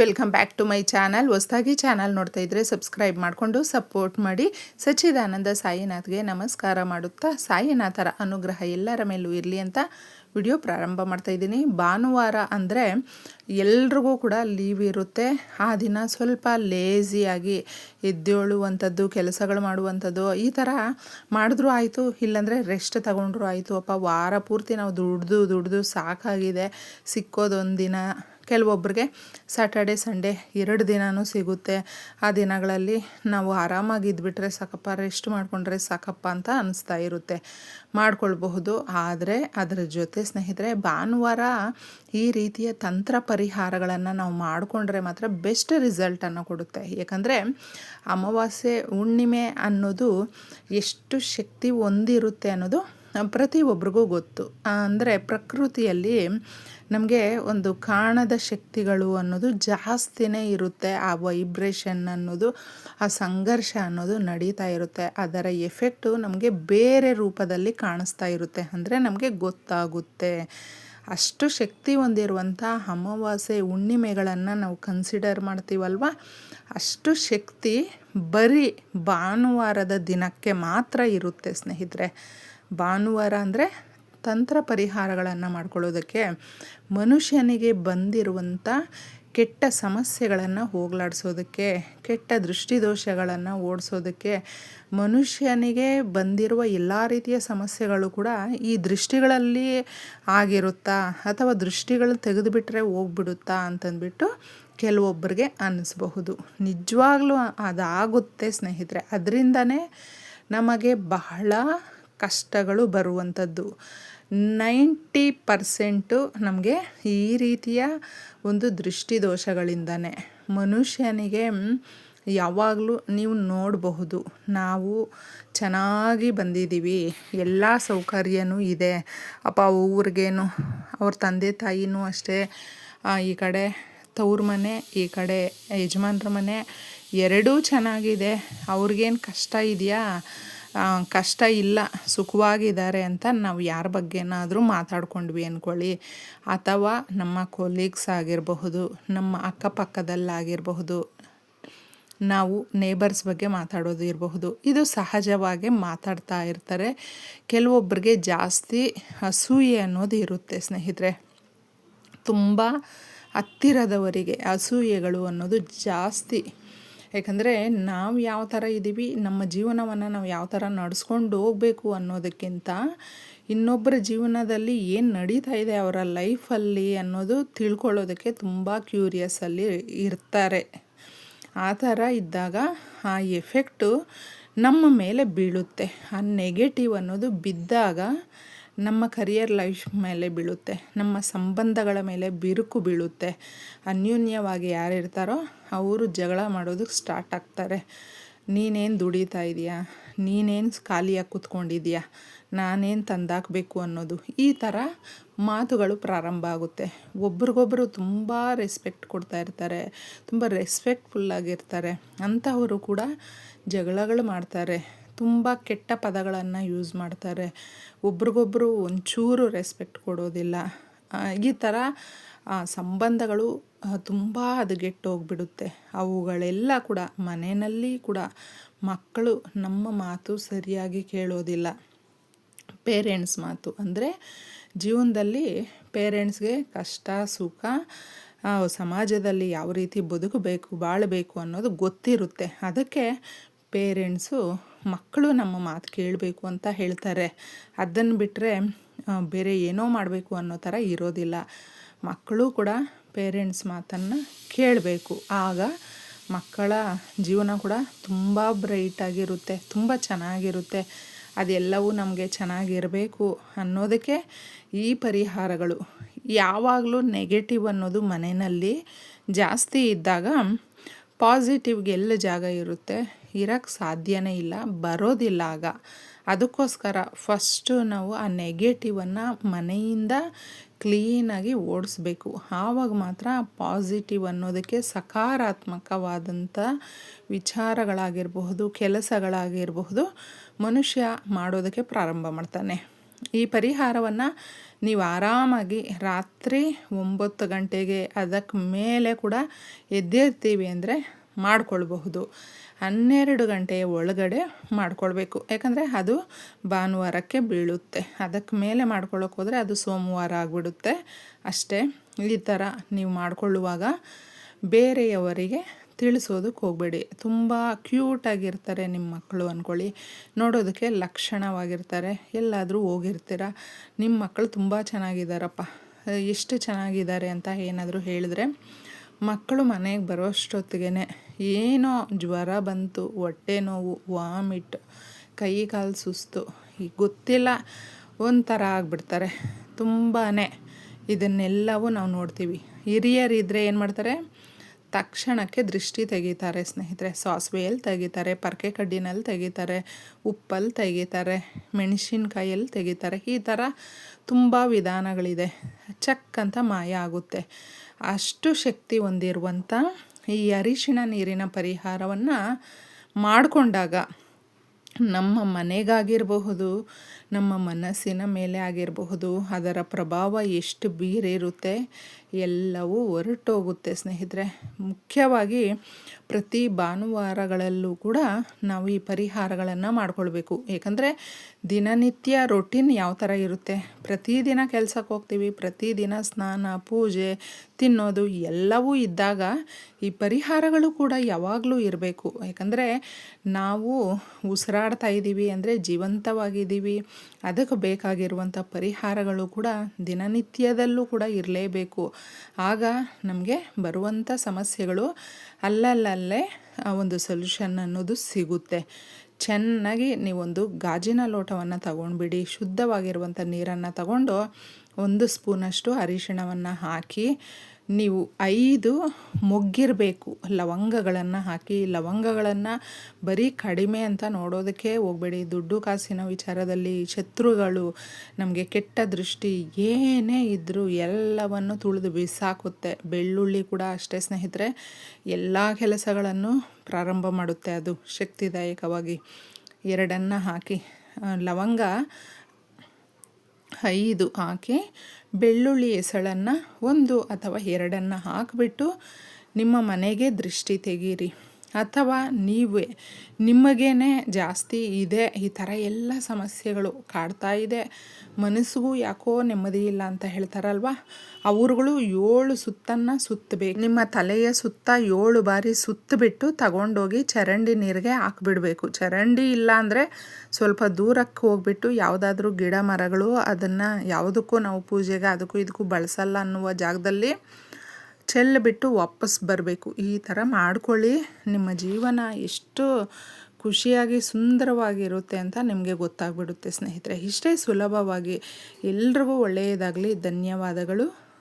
Welcome back to my channel ಹೊಸದಾಗಿ channel ನೋಡ್ತಾ ಇದ್ದರೆ ಸಬ್ಸ್ಕ್ರೈಬ್ ಮಾಡಿಕೊಂಡು ಸಪೋರ್ಟ್ ಮಾಡಿ. ಸಚ್ಚಿದಾನಂದ ಸಾಯಿನಾಥ್ಗೆ ನಮಸ್ಕಾರ ಮಾಡುತ್ತಾ, ಸಾಯಿನಾಥರ ಅನುಗ್ರಹ ಎಲ್ಲರ ಮೇಲೂ ಇರಲಿ ಅಂತ ವಿಡಿಯೋ ಪ್ರಾರಂಭ ಮಾಡ್ತಾ ಇದ್ದೀನಿ. ಭಾನುವಾರ ಅಂದರೆ ಎಲ್ರಿಗೂ ಕೂಡ ಲೀವ್ ಇರುತ್ತೆ. ಆ ದಿನ ಸ್ವಲ್ಪ ಲೇಸಿಯಾಗಿ ಎದ್ದೇಳುವಂಥದ್ದು, ಕೆಲಸಗಳು ಮಾಡುವಂಥದ್ದು, ಈ ಥರ ಮಾಡಿದ್ರೂ ಆಯಿತು, ಇಲ್ಲಾಂದರೆ ರೆಸ್ಟ್ ತಗೊಂಡ್ರು ಆಯಿತು. ಅಪ್ಪ, ವಾರ ಪೂರ್ತಿ ನಾವು ದುಡ್ದು ದುಡ್ದು ಸಾಕಾಗಿದೆ. ಸಿಕ್ಕೋದೊಂದು ದಿನ ಕೆಲವೊಬ್ಬರಿಗೆ ಸ್ಯಾಟರ್ಡೆ ಸಂಡೇ ಎರಡು ದಿನವೂ ಸಿಗುತ್ತೆ. ಆ ದಿನಗಳಲ್ಲಿ ನಾವು ಆರಾಮಾಗಿ ಇದ್ಬಿಟ್ರೆ ಸಾಕಪ್ಪ ರೆಸ್ಟ್ ಮಾಡಿಕೊಂಡ್ರೆ ಸಾಕಪ್ಪ ಅಂತ ಅನಿಸ್ತಾ ಇರುತ್ತೆ. ಮಾಡ್ಕೊಳ್ಬಹುದು. ಆದರೆ ಅದರ ಜೊತೆ ಸ್ನೇಹಿತರೆ, ಭಾನುವಾರ ಈ ರೀತಿಯ ತಂತ್ರ ಪರಿಹಾರಗಳನ್ನು ನಾವು ಮಾಡಿಕೊಂಡ್ರೆ ಮಾತ್ರ ಬೆಸ್ಟ್ ರಿಸಲ್ಟನ್ನು ಕೊಡುತ್ತೆ. ಏಕೆಂದರೆ ಅಮಾವಾಸ್ಯೆ, ಹುಣ್ಣಿಮೆ ಅನ್ನೋದು ಎಷ್ಟು ಶಕ್ತಿ ಹೊಂದಿರುತ್ತೆ ಅನ್ನೋದು ಪ್ರತಿಯೊಬ್ಬರಿಗೂ ಗೊತ್ತು. ಅಂದರೆ ಪ್ರಕೃತಿಯಲ್ಲಿ ನಮಗೆ ಒಂದು ಕಾಣದ ಶಕ್ತಿಗಳು ಅನ್ನೋದು ಜಾಸ್ತಿನೇ ಇರುತ್ತೆ. ಆ ವೈಬ್ರೇಷನ್ ಅನ್ನೋದು, ಆ ಸಂಘರ್ಷ ಅನ್ನೋದು ನಡೀತಾ ಇರುತ್ತೆ. ಅದರ ಎಫೆಕ್ಟು ನಮಗೆ ಬೇರೆ ರೂಪದಲ್ಲಿ ಕಾಣಿಸ್ತಾ ಇರುತ್ತೆ. ಅಂದರೆ ನಮಗೆ ಗೊತ್ತಾಗುತ್ತೆ. ಅಷ್ಟು ಶಕ್ತಿ ಹೊಂದಿರುವಂಥ ಅಮಾವಾಸ್ಯೆ ಹುಣ್ಣಿಮೆಗಳನ್ನು ನಾವು ಕನ್ಸಿಡರ್ ಮಾಡ್ತೀವಲ್ವ? ಅಷ್ಟು ಶಕ್ತಿ ಬರೀ ಭಾನುವಾರದ ದಿನಕ್ಕೆ ಮಾತ್ರ ಇರುತ್ತೆ ಸ್ನೇಹಿತರೆ. ಭಾನುವಾರ ಅಂದರೆ ತಂತ್ರ ಪರಿಹಾರಗಳನ್ನು ಮಾಡ್ಕೊಳ್ಳೋದಕ್ಕೆ ಮನುಷ್ಯನಿಗೆ ಬಂದಿರುವಂಥ ಕೆಟ್ಟ ಸಮಸ್ಯೆಗಳನ್ನು ಹೋಗಲಾಡಿಸೋದಕ್ಕೆ, ಕೆಟ್ಟ ದೃಷ್ಟಿದೋಷಗಳನ್ನು ಓಡಿಸೋದಕ್ಕೆ ಮನುಷ್ಯನಿಗೆ ಬಂದಿರುವ ಎಲ್ಲ ರೀತಿಯ ಸಮಸ್ಯೆಗಳು ಕೂಡ ಈ ದೃಷ್ಟಿಗಳಲ್ಲಿ ಆಗಿರುತ್ತಾ ಅಥವಾ ದೃಷ್ಟಿಗಳು ತೆಗೆದುಬಿಟ್ರೆ ಹೋಗ್ಬಿಡುತ್ತಾ ಅಂತಂದ್ಬಿಟ್ಟು ಕೆಲವೊಬ್ಬರಿಗೆ ಅನ್ನಿಸ್ಬಹುದು. ನಿಜವಾಗ್ಲೂ ಅದಾಗುತ್ತೆ ಸ್ನೇಹಿತರೆ. ಅದರಿಂದನೇ ನಮಗೆ ಬಹಳ ಕಷ್ಟಗಳು ಬರುವಂಥದ್ದು. ನೈಂಟಿ ಪರ್ಸೆಂಟು ನಮಗೆ ಈ ರೀತಿಯ ಒಂದು ದೃಷ್ಟಿದೋಷಗಳಿಂದನೇ. ಮನುಷ್ಯನಿಗೆ ಯಾವಾಗಲೂ ನೀವು ನೋಡಬಹುದು, ನಾವು ಚೆನ್ನಾಗಿ ಬಂದಿದ್ದೀವಿ, ಎಲ್ಲ ಸೌಕರ್ಯನೂ ಇದೆ. ಅಪ್ಪ, ಊರಿಗೇನು, ಅವ್ರ ತಂದೆ ತಾಯಿನೂ ಅಷ್ಟೇ ಈ ಕಡೆ ತವ್ರ ಮನೆ, ಈ ಕಡೆ ಯಜಮಾನ್ರ ಮನೆ, ಎರಡೂ ಚೆನ್ನಾಗಿದೆ. ಅವ್ರಿಗೇನು ಕಷ್ಟ ಇದೆಯಾ? ಕಷ್ಟ ಇಲ್ಲ, ಸುಖವಾಗಿದ್ದಾರೆ ಅಂತ ನಾವು ಯಾರ ಬಗ್ಗೆನಾದರೂ ಮಾತಾಡ್ಕೊಂಡ್ವಿ ಅಂದ್ಕೊಳ್ಳಿ ಅಥವಾ ನಮ್ಮ ಕೊಲೀಗ್ಸ್ ಆಗಿರಬಹುದು, ನಮ್ಮ ಅಕ್ಕಪಕ್ಕದಲ್ಲಾಗಿರಬಹುದು, ನಾವು ನೇಬರ್ಸ್ ಬಗ್ಗೆ ಮಾತಾಡೋದು ಇರಬಹುದು. ಇದು ಸಹಜವಾಗಿ ಮಾತಾಡ್ತಾ ಇರ್ತಾರೆ. ಕೆಲವೊಬ್ಬರಿಗೆ ಜಾಸ್ತಿ ಅಸೂಯೆ ಅನ್ನೋದು ಇರುತ್ತೆ ಸ್ನೇಹಿತರೆ. ತುಂಬ ಹತ್ತಿರದವರಿಗೆ ಅಸೂಯೆಗಳು ಅನ್ನೋದು ಜಾಸ್ತಿ ಯಾಕಂದರೆ ನಾವು ಯಾವ ಥರ ಇದ್ದೀವಿ ನಮ್ಮ ಜೀವನವನ್ನು ನಾವು ಯಾವ ಥರ ನಡೆಸ್ಕೊಂಡು ಹೋಗಬೇಕು ಅನ್ನೋದಕ್ಕಿಂತ ಇನ್ನೊಬ್ಬರ ಜೀವನದಲ್ಲಿ ಏನು ನಡೀತಾ ಇದೆ ಅವರ ಲೈಫಲ್ಲಿ ಅನ್ನೋದು ತಿಳ್ಕೊಳ್ಳೋದಕ್ಕೆ ತುಂಬ ಕ್ಯೂರಿಯಸ್ಸಲ್ಲಿ ಇರ್ತಾರೆ. ಆ ಥರ ಇದ್ದಾಗ ಆ ಎಫೆಕ್ಟು ನಮ್ಮ ಮೇಲೆ ಬೀಳುತ್ತೆ. ಆ ನೆಗೆಟಿವ್ ಅನ್ನೋದು ಬಿದ್ದಾಗ ನಮ್ಮ ಕರಿಯರ್ ಲೈಫ್ ಮೇಲೆ ಬೀಳುತ್ತೆ. ನಮ್ಮ ಸಂಬಂಧಗಳ ಮೇಲೆ ಬಿರುಕು ಬೀಳುತ್ತೆ. ಅನ್ಯೂನ್ಯವಾಗಿ ಯಾರಿರ್ತಾರೋ ಅವರು ಜಗಳ ಮಾಡೋದಕ್ಕೆ ಸ್ಟಾರ್ಟ್ ಆಗ್ತಾರೆ. ನೀನೇನು ದುಡಿತಾ ಇದೆಯಾ? ನೀನೇನು ಖಾಲಿಯಾಗಿ ಕೂತ್ಕೊಂಡಿದ್ಯಾ? ನಾನೇನು ತಂದಾಕಬೇಕು ಅನ್ನೋದು. ಈ ಥರ ಮಾತುಗಳು ಪ್ರಾರಂಭ ಆಗುತ್ತೆ. ಒಬ್ರಿಗೊಬ್ಬರು ತುಂಬ ರೆಸ್ಪೆಕ್ಟ್ ಕೊಡ್ತಾ ಇರ್ತಾರೆ. ತುಂಬ ರೆಸ್ಪೆಕ್ಟ್ಫುಲ್ಲಾಗಿರ್ತಾರೆ ಅಂಥವರು ಕೂಡ ಜಗಳಗಳು ಮಾಡ್ತಾರೆ. ತುಂಬ ಕೆಟ್ಟ ಪದಗಳನ್ನು ಯೂಸ್ ಮಾಡ್ತಾರೆ. ಒಬ್ರಿಗೊಬ್ಬರು ಒಂಚೂರು ರೆಸ್ಪೆಕ್ಟ್ ಕೊಡೋದಿಲ್ಲ. ಈ ಥರ ಸಂಬಂಧಗಳು ತುಂಬ ಹದಗೆಟ್ಟೋಗ್ಬಿಡುತ್ತೆ. ಅವುಗಳೆಲ್ಲ ಕೂಡ ಮನೆಯಲ್ಲಿ ಕೂಡ ಮಕ್ಕಳು ನಮ್ಮ ಮಾತು ಸರಿಯಾಗಿ ಕೇಳೋದಿಲ್ಲ. ಪೇರೆಂಟ್ಸ್ ಮಾತು. ಅಂದರೆ ಜೀವನದಲ್ಲಿ ಪೇರೆಂಟ್ಸ್ಗೆ ಕಷ್ಟ, ಸುಖ ಸಮಾಜದಲ್ಲಿ ಯಾವ ರೀತಿ ಬದುಕಬೇಕು, ಬಾಳಬೇಕು ಅನ್ನೋದು ಗೊತ್ತಿರುತ್ತೆ. ಅದಕ್ಕೆ ಪೇರೆಂಟ್ಸು ಮಕ್ಕಳು ನಮ್ಮ ಮಾತು ಕೇಳಬೇಕು ಅಂತ ಹೇಳ್ತಾರೆ. ಅದನ್ನು ಬಿಟ್ಟರೆ ಬೇರೆ ಏನೋ ಮಾಡಬೇಕು ಅನ್ನೋ ಥರ ಇರೋದಿಲ್ಲ. ಮಕ್ಕಳು ಕೂಡ ಪೇರೆಂಟ್ಸ್ ಮಾತನ್ನು ಕೇಳಬೇಕು. ಆಗ ಮಕ್ಕಳ ಜೀವನ ಕೂಡ ತುಂಬ ಬ್ರೈಟಾಗಿರುತ್ತೆ ತುಂಬ ಚೆನ್ನಾಗಿರುತ್ತೆ. ಅದೆಲ್ಲವೂ ನಮಗೆ ಚೆನ್ನಾಗಿರಬೇಕು ಅನ್ನೋದಕ್ಕೆ ಈ ಪರಿಹಾರಗಳು. ಯಾವಾಗಲೂ ನೆಗೆಟಿವ್ ಅನ್ನೋದು ಮನೆಯಲ್ಲಿ ಜಾಸ್ತಿ ಇದ್ದಾಗ ಪಾಸಿಟಿವ್ಗೆ ಎಲ್ಲ ಜಾಗ ಇರುತ್ತೆ. ಇರೋಕ್ಕೆ ಸಾಧ್ಯನೇ ಇಲ್ಲ, ಬರೋದಿಲ್ಲ ಆಗ. ಅದಕ್ಕೋಸ್ಕರ ಫಸ್ಟು ನಾವು ಆ ನೆಗೆಟಿವನ್ನು ಮನೆಯಿಂದ ಕ್ಲೀನಾಗಿ ಓಡಿಸ್ಬೇಕು. ಆವಾಗ ಮಾತ್ರ ಪಾಸಿಟಿವ್ ಅನ್ನೋದಕ್ಕೆ ಸಕಾರಾತ್ಮಕವಾದಂಥ ವಿಚಾರಗಳಾಗಿರಬಹುದು, ಕೆಲಸಗಳಾಗಿರಬಹುದು ಮನುಷ್ಯ ಮಾಡೋದಕ್ಕೆ ಪ್ರಾರಂಭ ಮಾಡ್ತಾನೆ. ಈ ಪರಿಹಾರವನ್ನು ನೀವು ಆರಾಮಾಗಿ ರಾತ್ರಿ ಒಂಬತ್ತು ಗಂಟೆಗೆ ಅದಕ್ಕೆ ಮೇಲೆ ಕೂಡ ಎದ್ದೇಳ್ತೀವಿ ಅಂದರೆ ಮಾಡ್ಕೊಳ್ಬಹುದು. ಹನ್ನೆರಡು ಗಂಟೆಯ ಒಳಗಡೆ ಮಾಡಿಕೊಳ್ಬೇಕು. ಯಾಕಂದರೆ ಅದು ಭಾನುವಾರಕ್ಕೆ ಬೀಳುತ್ತೆ. ಅದಕ್ಕೆ ಮೇಲೆ ಮಾಡ್ಕೊಳ್ಳೋಕೆ ಹೋದರೆ ಅದು ಸೋಮವಾರ ಆಗಿಬಿಡುತ್ತೆ. ಅಷ್ಟೇ, ಈ ಥರ ನೀವು ಮಾಡಿಕೊಳ್ಳುವಾಗ ಬೇರೆಯವರಿಗೆ ತಿಳಿಸೋದಕ್ಕೆ ಹೋಗಬೇಡಿ. ತುಂಬ ಕ್ಯೂಟಾಗಿರ್ತಾರೆ ನಿಮ್ಮ ಮಕ್ಕಳು ಅಂದ್ಕೊಳ್ಳಿ ನೋಡೋದಕ್ಕೆ ಲಕ್ಷಣವಾಗಿರ್ತಾರೆ. ಎಲ್ಲಾದರೂ ಹೋಗಿರ್ತೀರ? ನಿಮ್ಮ ಮಕ್ಕಳು ತುಂಬ ಚೆನ್ನಾಗಿದ್ದಾರಪ್ಪ. ಎಷ್ಟು ಚೆನ್ನಾಗಿದ್ದಾರೆ ಅಂತ ಏನಾದರೂ ಹೇಳಿದ್ರೆ ಮಕ್ಕಳು ಮನೆಗೆ ಬರೋಷ್ಟೊತ್ತಿಗೆ ಏನೋ ಜ್ವರ ಬಂತು, ಹೊಟ್ಟೆ ನೋವು, ವಾಮಿಟ್, ಕೈ ಕಾಲು ಸುಸ್ತು ಈಗ ಗೊತ್ತಿಲ್ಲ ಒಂಥರ ಆಗಿಬಿಡ್ತಾರೆ. ತುಂಬಾ ಇದನ್ನೆಲ್ಲವೂ ನಾವು ನೋಡ್ತೀವಿ. ಹಿರಿಯರಿದ್ದರೆ ಏನು ಮಾಡ್ತಾರೆ? ತಕ್ಷಣಕ್ಕೆ ದೃಷ್ಟಿ ತೆಗೀತಾರೆ ಸ್ನೇಹಿತರೆ. ಸಾಸಿವೆಯಲ್ಲಿ ತೆಗೀತಾರೆ, ಪರ್ಕೆ ಕಡ್ಡಿನಲ್ಲಿ ತೆಗೀತಾರೆ ಉಪ್ಪಲ್ಲಿ ತೆಗೀತಾರೆ ಮೆಣಸಿನ್ಕಾಯಲ್ಲಿ ತೆಗಿತಾರೆ. ಈ ಥರ ತುಂಬ ವಿಧಾನಗಳಿದೆ. ಚಕ್ ಅಂತ ಮಾಯ ಆಗುತ್ತೆ. ಅಷ್ಟು ಶಕ್ತಿ ಹೊಂದಿರುವಂಥ ಈ ಅರಿಶಿಣ ನೀರಿನ ಪರಿಹಾರವನ್ನು ಮಾಡಿಕೊಂಡಾಗ ನಮ್ಮ ಮನೆಗಾಗಿರಬಹುದು ನಮ್ಮ ಮನಸ್ಸಿನ ಮೇಲೆ ಆಗಿರಬಹುದು, ಅದರ ಪ್ರಭಾವ ಎಷ್ಟು ಬೀರಿರುತ್ತೆ, ಎಲ್ಲವೂ ಹೊರಟೋಗುತ್ತೆ ಸ್ನೇಹಿತರೆ. ಮುಖ್ಯವಾಗಿ ಪ್ರತಿ ಭಾನುವಾರಗಳಲ್ಲೂ ಕೂಡ ನಾವು ಈ ಪರಿಹಾರಗಳನ್ನು ಮಾಡಿಕೊಳ್ಬೇಕು. ಏಕೆಂದರೆ ದಿನನಿತ್ಯ ರೊಟೀನ್ ಯಾವ ಥರ ಇರುತ್ತೆ? ಪ್ರತಿದಿನ ಕೆಲಸಕ್ಕೆ ಹೋಗ್ತೀವಿ ಪ್ರತಿದಿನ ಸ್ನಾನ, ಪೂಜೆ, ತಿನ್ನೋದು ಎಲ್ಲವೂ ಇದ್ದಾಗ ಈ ಪರಿಹಾರಗಳು ಕೂಡ ಯಾವಾಗಲೂ ಇರಬೇಕು. ಯಾಕಂದರೆ ನಾವು ಉಸಿರಾಡ್ತಾ ಇದ್ದೀವಿ ಅಂದರೆ ಜೀವಂತವಾಗಿದ್ದೀವಿ ಅದಕ್ಕೆ ಬೇಕಾಗಿರುವಂಥ ಪರಿಹಾರಗಳು ಕೂಡ ದಿನನಿತ್ಯದಲ್ಲೂ ಕೂಡ ಇರಲೇಬೇಕು. ಆಗ ನಮಗೆ ಬರುವಂಥ ಸಮಸ್ಯೆಗಳು ಅಲ್ಲಲ್ಲೇ ಆ, ಒಂದು ಸೊಲ್ಯೂಷನ್ ಅನ್ನೋದು ಸಿಗುತ್ತೆ. ಚೆನ್ನಾಗಿ ನೀವೊಂದು ಗಾಜಿನ ಲೋಟವನ್ನು ತಗೊಂಡ್ಬಿಡಿ, ಶುದ್ಧವಾಗಿರುವಂಥ ನೀರನ್ನು ತಗೊಂಡು ಒಂದು ಸ್ಪೂನಷ್ಟು ಅರಿಶಿಣವನ್ನು ಹಾಕಿ ನೀವು ಐದು ಮೊಗ್ಗಿರಬೇಕು. ಲವಂಗಗಳನ್ನು ಹಾಕಿ, ಲವಂಗಗಳನ್ನು ಬರೀ ಕಡಿಮೆ ಅಂತ ನೋಡೋದಕ್ಕೆ ಹೋಗಬೇಡಿ. ದುಡ್ಡು ಕಾಸಿನ ವಿಚಾರದಲ್ಲಿ ಶತ್ರುಗಳು ನಮಗೆ ಕೆಟ್ಟ ದೃಷ್ಟಿ ಏನೇ ಇದ್ದರೂ ಎಲ್ಲವನ್ನು ತುಳಿದು ಬಿಸಾಕುತ್ತೆ. ಬೆಳ್ಳುಳ್ಳಿ ಕೂಡ ಅಷ್ಟೇ ಸ್ನೇಹಿತರೆ, ಎಲ್ಲ ಕೆಲಸಗಳನ್ನು ಪ್ರಾರಂಭ ಮಾಡುತ್ತೆ ಅದು ಶಕ್ತಿದಾಯಕವಾಗಿ. ಎರಡನ್ನು ಹಾಕಿ ಲವಂಗ ಐದು ಹಾಕಿ ಬೆಳ್ಳುಳ್ಳಿ ಎಸಳನ್ನು ಒಂದು ಅಥವಾ ಎರಡನ್ನು ಹಾಕಿಬಿಟ್ಟು ನಿಮ್ಮ ಮನೆಗೆ ದೃಷ್ಟಿ ತೆಗೀರಿ. ಅಥವಾ ನೀವೇ, ನಿಮಗೇನೆ ಜಾಸ್ತಿ ಇದೆ, ಈ ಥರ ಎಲ್ಲ ಸಮಸ್ಯೆಗಳು ಕಾಡ್ತಾ ಇದೆ. ಮನಸ್ಸಿಗೂ ಯಾಕೋ ನೆಮ್ಮದಿ ಇಲ್ಲ ಅಂತ ಹೇಳ್ತಾರಲ್ವ? ಅವ್ರುಗಳು ಏಳು ಸುತ್ತನ್ನು ಸುತ್ತಬೇಕು. ನಿಮ್ಮ ತಲೆಯ ಸುತ್ತ ಏಳು ಬಾರಿ ಸುತ್ತಬಿಟ್ಟು ತಗೊಂಡೋಗಿ ಚರಂಡಿ ನೀರಿಗೆ ಹಾಕ್ಬಿಡ್ಬೇಕು. ಚರಂಡಿ ಇಲ್ಲ ಅಂದರೆ ಸ್ವಲ್ಪ ದೂರಕ್ಕೆ ಹೋಗ್ಬಿಟ್ಟು ಯಾವುದಾದ್ರೂ ಗಿಡ ಮರಗಳು ಅದನ್ನು ಯಾವುದಕ್ಕೂ ನಾವು ಪೂಜೆಗೆ, ಅದಕ್ಕೂ ಇದಕ್ಕೂ ಬಳಸಲ್ಲ ಅನ್ನುವ ಜಾಗದಲ್ಲಿ ಚೆಲ್ಲಿಬಿಟ್ಟು ವಾಪಸ್ ಬರಬೇಕು. ಈ ಥರ ಮಾಡ್ಕೊಳ್ಳಿ. ನಿಮ್ಮ ಜೀವನ ಎಷ್ಟು ಖುಷಿಯಾಗಿ ಸುಂದರವಾಗಿರುತ್ತೆ ಅಂತ ನಿಮಗೆ ಗೊತ್ತಾಗ್ಬಿಡುತ್ತೆ ಸ್ನೇಹಿತರೆ. ಇಷ್ಟೇ ಸುಲಭವಾಗಿ ಎಲ್ರಿಗೂ ಒಳ್ಳೆಯದಾಗಲಿ. ಧನ್ಯವಾದಗಳು.